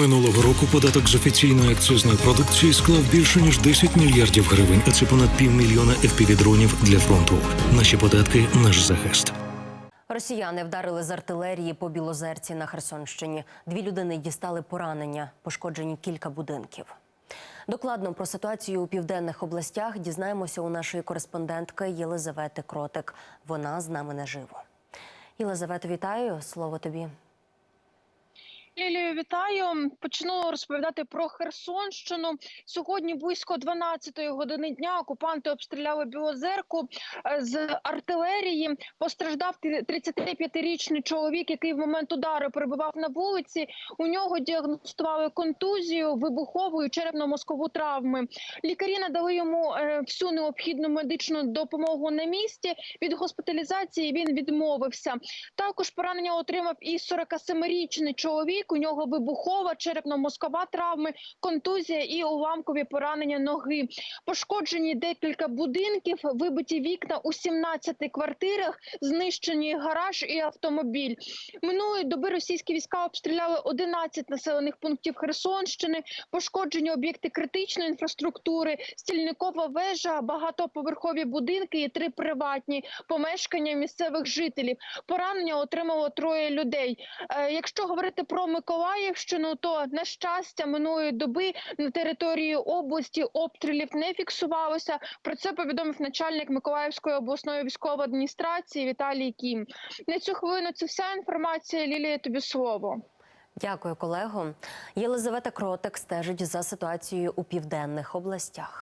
Минулого року податок з офіційної акцизної продукції склав більше ніж 10 мільярдів гривень, а це понад півмільйона FPV-дронів для фронту. Наші податки наш захист. Росіяни вдарили з артилерії по Білозерці на Херсонщині. Дві людини дістали поранення, пошкоджені кілька будинків. Докладно про ситуацію у південних областях дізнаємося у нашої кореспондентки Єлизавети Кротик. Вона з нами наживо. Єлизавето, вітаю. Слово тобі. Лілію, вітаю. Почну розповідати про Херсонщину. Сьогодні близько 12-ї години дня окупанти обстріляли Білозерку е, з артилерії. Постраждав 35-річний чоловік, який в момент удару перебував на вулиці. У нього діагностували контузію, вибухову і черепно-мозкову травми. Лікарі надали йому е, всю необхідну медичну допомогу на місці. Від госпіталізації він відмовився. Також поранення отримав і 47-річний чоловік. У нього вибухова, черепно-мозкова травми, контузія і уламкові поранення ноги. Пошкоджені декілька будинків, вибиті вікна у 17 квартирах, знищені гараж і автомобіль. Минулої доби російські війська обстріляли 11 населених пунктів Херсонщини, пошкоджені об'єкти критичної інфраструктури, стільникова вежа, багатоповерхові будинки і три приватні помешкання місцевих жителів. Поранення отримало троє людей. Е, Якщо говорити про Миколаївщину, то на щастя минулої доби на території області обстрілів не фіксувалося. Про це повідомив начальник Миколаївської обласної військової адміністрації Віталій Кім. На цю хвилину це вся інформація. Лілія, тобі слово. Дякую, колего. Єлизавета Кротик стежить за ситуацією у південних областях.